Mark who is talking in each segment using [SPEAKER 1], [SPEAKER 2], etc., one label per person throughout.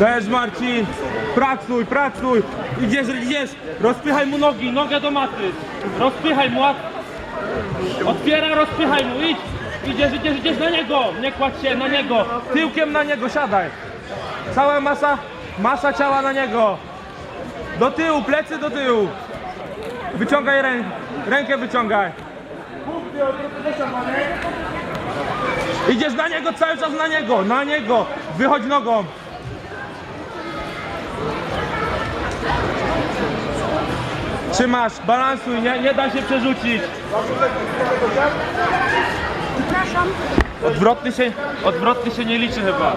[SPEAKER 1] Dajesz Marcin, pracuj, pracuj. Idziesz, idziesz, rozpychaj mu nogi, nogę do maty. Rozpychaj mu, otwiera, rozpychaj mu, idź. Idziesz, idziesz, idziesz na niego, nie kładź się na niego. Tyłkiem na niego, siadaj. Cała masa, masa ciała na niego. Do tyłu, plecy do tyłu. Wyciągaj rę, rękę, wyciągaj. Idziesz na niego, cały czas na niego, na niego. Wychodź nogą. Trzymasz, balansuj, nie, nie da się przerzucić.
[SPEAKER 2] Przepraszam.
[SPEAKER 1] Odwrotny się, odwrotny się nie liczy chyba.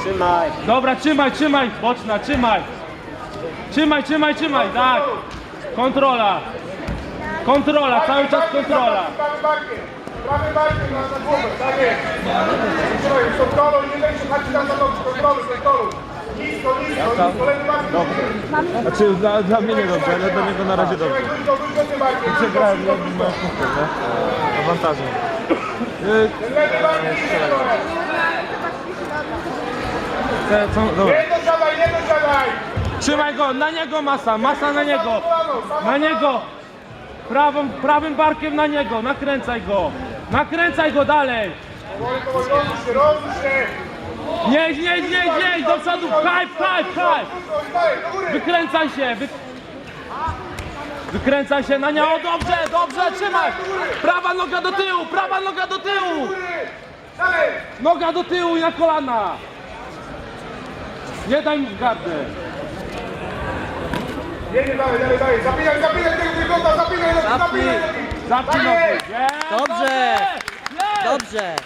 [SPEAKER 3] Trzymaj.
[SPEAKER 1] Dobra, trzymaj, trzymaj, boczna, trzymaj. Trzymaj, trzymaj, trzymaj, tak. Kontrola. Kontrola, cały czas kontrola.
[SPEAKER 4] Prawy barkiem, na głowę, tak jest. Kontroluj, nie daj się tam na nogi, kontroluj, kontroluj. Barkiem.
[SPEAKER 1] Znaczy dla, dla mnie nie dobrze, ale dla niego na razie dobrze.
[SPEAKER 4] Barkiem.
[SPEAKER 1] Przegrałem, nie ma punktu, nie? Awantażem. Y,
[SPEAKER 4] Ten lewy barkiem, nisko.
[SPEAKER 1] te, co, dobra. Trzymaj go, na niego masa, masa na niego. Na niego. Prawą, prawym barkiem na niego, nakręcaj go. Nakręcaj go dalej.
[SPEAKER 4] Powoli, powoli, rozrusz się, rozrusz się.
[SPEAKER 1] Nie, nie, nie, nie, do przodu, pchaj, pchaj, pchaj. Wykręcaj się, wy... Wykręcaj się na nią, dobrze, dobrze, trzymaj. Prawa noga do tyłu, prawa noga do tyłu. Noga do tyłu i na kolana. Nie daj mu w gardę.
[SPEAKER 4] Jedzie dalej, dalej, dalej. Zapinaj, zapinaj zapinaj, zapinaj.
[SPEAKER 1] Nogi.
[SPEAKER 4] jest.
[SPEAKER 1] Jest,
[SPEAKER 3] Dobrze. Dobrze.